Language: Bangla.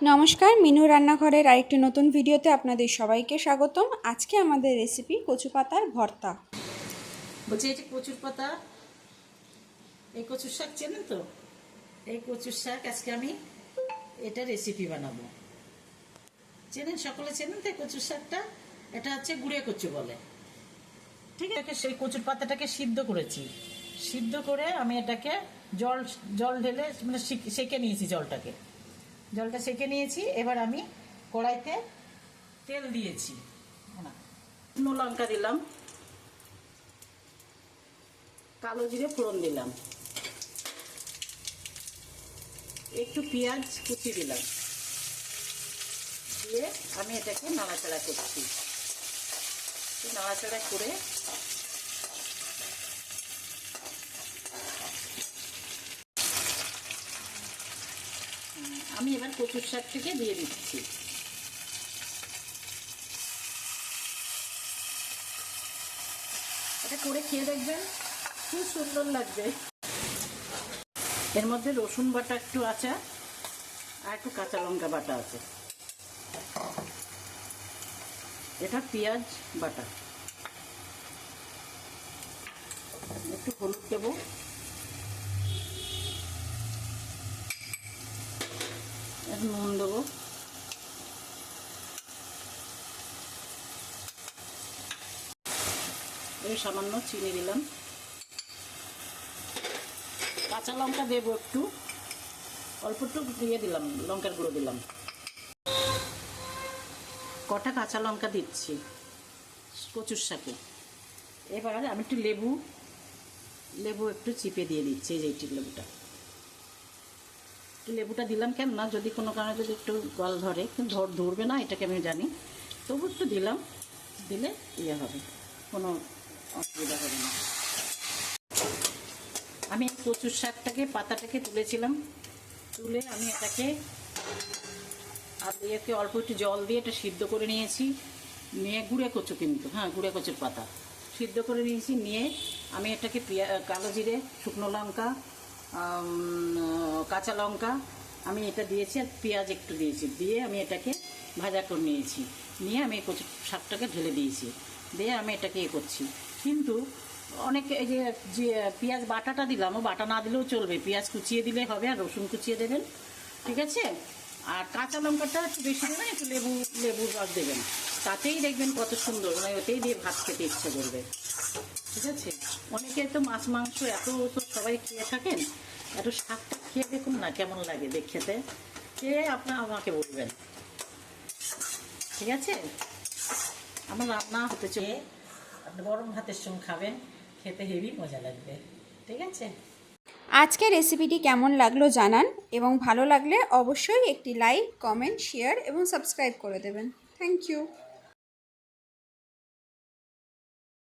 নমস্কার, মিনু রান্নাঘরের আরেকটি নতুন ভিডিওতে আপনাদের সবাইকে স্বাগতম। আজকে আমাদের রেসিপি কচু পাতার ভর্তা। বলছি যে কচুর পাতা, এই কচুর শাক চেনেন তো? এই কচুর শাক আজকে আমি এটা রেসিপি বানাবো। চেনেন? সকলে চেনেন তো এই কচুর শাকটা? এটা হচ্ছে গুড়ে কচু বলে। ঠিক আছে, সেই কচুর পাতাটাকে সিদ্ধ করেছি। সিদ্ধ করে আমি এটাকে জল জল ঢেলে মানে সেকে নিয়েছি জলটাকে। জলটা সেকে নিয়েছি এবার আমি কড়াইতে তেল দিয়েছি। না, শুকনো লঙ্কা দিলাম। কালো জিরে ফোড়ন দিলাম। একটু পেঁয়াজ কুচি দিলাম। দিয়ে আমি এটাকে নাড়াচাড়া করছি। নাড়াচাড়া করে আমি এবার কচুর শাকটাকে দিয়ে দিচ্ছি। এটা করে খেয়ে দেখবেন, খুব সুন্দর লাগবে। এর মধ্যে রসুন বাটা একটু আছে, আর একটু কাঁচা লঙ্কা বাটা আছে। এটা পেঁয়াজ বাটা। একটু হলুদ দেবো। নুন দেবো। এই সামান্য চিনি দিলাম। কাঁচা লঙ্কা দেবো একটু। অল্প একটু দিয়ে দিলাম, লঙ্কার গুঁড়ো দিলাম। কটা কাঁচা লঙ্কা দিচ্ছি কচুর শাকে। এবার আমি একটু লেবু লেবু একটু চিপে দিয়ে দিচ্ছি এই যে লেবুটা। লেবুটা দিলাম কেন না? যদি কোনো কারণে যদি একটু গল ধরে, কিন্তু ধর, ধরবে না, এটাকে আমি জানি। তবু একটু দিলাম, দিলে ইয়ে হবে, কোনো অসুবিধা হবে না। আমি কচুর শাকটাকে, পাতাটাকে তুলেছিলাম। তুলে আমি এটাকে এতে অল্প একটু জল দিয়ে এটা সিদ্ধ করে নিয়েছি। নিয়ে গুঁড়ে কচু কিন্তু হ্যাঁ গুঁড়ে কচুর পাতা। সিদ্ধ করে নিয়েছি, নিয়ে আমি এটাকে পেঁয়া, কালো জিরে, শুকনো লঙ্কা কাঁচা লঙ্কা আমি এটা দিয়েছি আর পেঁয়াজ একটু দিয়েছি। দিয়ে আমি এটাকে ভাজা করে নিয়েছি। নিয়ে আমি কচু শাকটাকে ঢেলে দিয়েছি। দিয়ে আমি এটাকে এ করছি। কিন্তু অনেকে এই যে যে পেঁয়াজ বাটাটা দিলাম, ও বাটা না দিলেও চলবে। পেঁয়াজ কুচিয়ে দিলে হবে আর রসুন কুচিয়ে দেবেন। ঠিক আছে? আর কাঁচা লঙ্কাটা একটু বেশি দেবেন একটু লেবু, লেবুর রস দেবেন তাতেই দেখবেন কত সুন্দর মানে ওতেই দিয়ে ভাত খেতে ইচ্ছে করবে। ঠিক আছে? অনেকে তো মাছ, মাংস এত তো সবাই খেয়ে থাকেন, এত শাকটা খেয়ে দেখুন না কেমন লাগে দেখ খেতে খেয়ে আপনার আমাকে বলবেন। ঠিক আছে? আমার রান্না হতে চলে। আপনি গরম ভাতের সঙ্গে খাবেন, খেতে হেভি মজা লাগবে। ঠিক আছে? আজকের রেসিপিটি কেমন লাগল জানান এবং ভালো লাগলে অবশ্যই একটি লাইক, কমেন্ট, শেয়ার এবং সাবস্ক্রাইব করে দেবেন। Thank you.